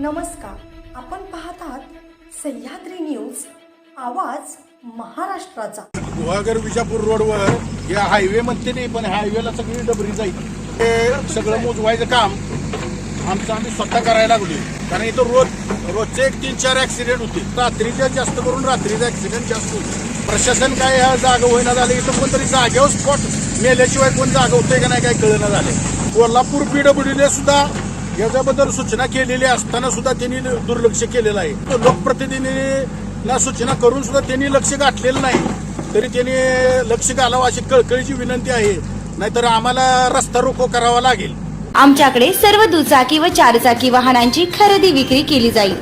नमस्कार. आपण पाहत आहात सह्याद्री न्यूज आवाज महाराष्ट्राचा. गुहागर विजापूर रोडवर या हायवे म्हणते नाही पण हायवेला सगळी डबरी जाईल. हे सगळं मोजवायचं काम आमचं आम्ही स्वतः करायला लागलो कारण इथं रोज रोजचे एक तीन चार ऍक्सिडेंट होते. रात्रीच्या जास्त करून रात्रीचा ऍक्सिडेंट जास्त होते. प्रशासन काय ह्या जागा होईना झाले इथं कोणतरी जागेवर स्पॉट मेल्याशिवाय कोण जागा होते का नाही काय कळना झाले. कोल्हापूर पीडब्ल्यूडीने सुद्धा याच्याबद्दल सूचना केलेली असताना सुद्धा त्यांनी दुर्लक्ष केलेलं आहे. लोकप्रतिनिधींना सूचना करून सुद्धा त्यांनी लक्ष गाठलेलं नाही. तरी त्यांनी लक्ष घालावं अशी कळकळीची विनंती आहे. नाहीतर आम्हाला रस्ता रोको करावा लागेल. आमच्याकडे सर्व दुचाकी व चारचाकी वाहनांची खरेदी विक्री केली जाईल.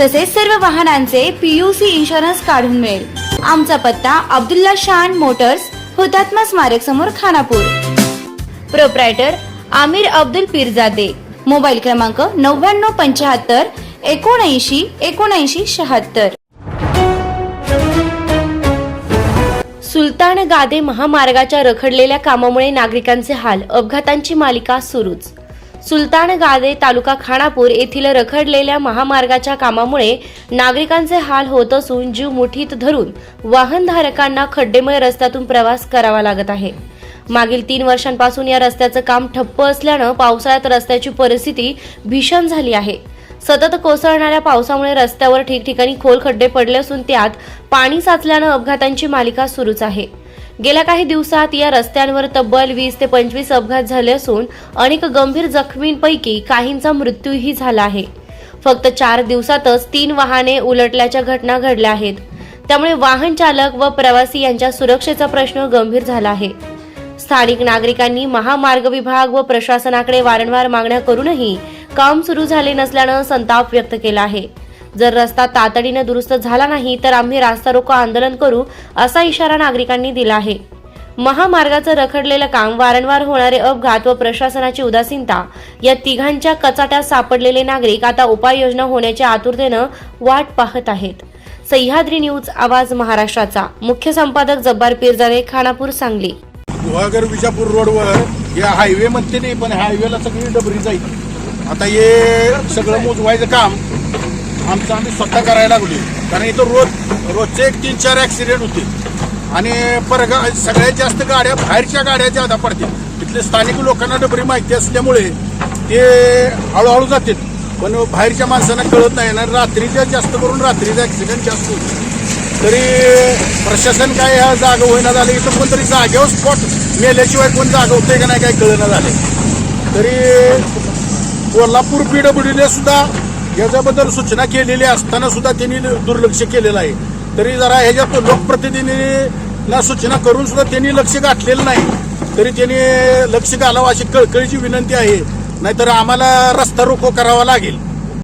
तसेच सर्व वाहनांचे पीयूसी इन्शुरन्स काढून मिळेल. आमचा पत्ता अब्दुल्ला शान मोटर्स हुतात्मा स्मारक समोर खानापूर. प्रोप्रायटर आमिर अब्दुल पिरजादे. मोबाईल क्रमांक नव्याण्णव पंच्याहत्तर एकोणऐंशी एकोणऐंशी शहात्तर. सुलतान गादे महामार्गाच्या रखडलेल्या कामामुळे नागरिकांचे हाल अपघातांची मालिका सुरूच. सुलतान गादे तालुका खानापूर येथील रखडलेल्या महामार्गाच्या कामामुळे नागरिकांचे हाल होत असून जीव मुठीत धरून वाहनधारकांना खड्डेमय रस्त्यातून प्रवास करावा लागत आहे. मागील तीन वर्षांपासून या रस्त्याचं काम ठप्प असल्यानं पावसाळ्यात रस्त्याची परिस्थिती भीषण झाली आहे. सतत कोसळणाऱ्या पावसामुळे रस्त्यावर ठिकठिकाणी खोल खड्डे पडले असून त्यात पाणी साचल्यानं अपघातांची मालिका सुरूच आहे. गेल्या काही दिवसात या रस्त्यांवर तब्बल वीस ते पंचवीस अपघात झाले असून अनेक गंभीर जखमींपैकी काहींचा मृत्यूही झाला आहे. फक्त चार दिवसातच तीन वाहने उलटल्याच्या घटना घडल्या आहेत. त्यामुळे वाहन चालक व प्रवासी यांच्या सुरक्षेचा प्रश्न गंभीर झाला आहे. स्थानिक नागरिकांनी महामार्ग विभाग व प्रशासनाकडे वारंवार मागण्या करूनही काम सुरू झाले नसल्यानं संताप व्यक्त केला आहे. जर रस्ता तातडीनं दुरुस्त झाला नाही तर आम्ही रास्ता रोको आंदोलन करू असा इशारा नागरिकांनी दिला आहे. महामार्गाचं रखडलेलं काम वारंवार होणारे अपघात व प्रशासनाची उदासीनता या तिघांच्या कचाट्यात सापडलेले नागरिक आता उपाययोजना होण्याच्या आतुरतेनं वाट पाहत आहेत. सह्याद्री न्यूज आवाज महाराष्ट्राचा. मुख्य संपादक जब्बार पिरजारे खानापूर सांगली. गुहागर विजापूर रोडवर या हायवे म्हणते नाही पण हायवेला सगळी डबरी जाईल. आता हे सगळं मोजवायचं काम आमचं आम्ही स्वतः करायला लागलो कारण इथं रोज रोजचे एक तीन चार ऍक्सिडेंट होते. आणि परगा सगळ्यात जास्त गाड्या बाहेरच्या गाड्या ज्यादा पडतील तिथले स्थानिक लोकांना डबरी माहिती असल्यामुळे ते हळूहळू जातात पण बाहेरच्या माणसांना कळत नाही आणि रात्रीच्या जास्त करून रात्रीचा ॲक्सिडेंट जास्त होतो. तरी प्रशासन काय ह्या जागा होईना झाले इथं कोणतरी जागेवर स्पॉट मेल्याशिवाय कोण जागा होते का नाही काही कळना झाले तरी कोल्हापूर पीडब्ल्यूडीने सुद्धा याच्याबद्दल सूचना केलेली असताना सुद्धा त्यांनी दुर्लक्ष केलेलं आहे. तरी जरा ह्याच्यात लोकप्रतिनिधींना सूचना करून सुद्धा त्यांनी लक्ष गाठलेलं नाही. तरी त्यांनी लक्ष घालावं अशी कळकळीची विनंती आहे. नाहीतर आम्हाला रस्ता रोको करावा लागेल.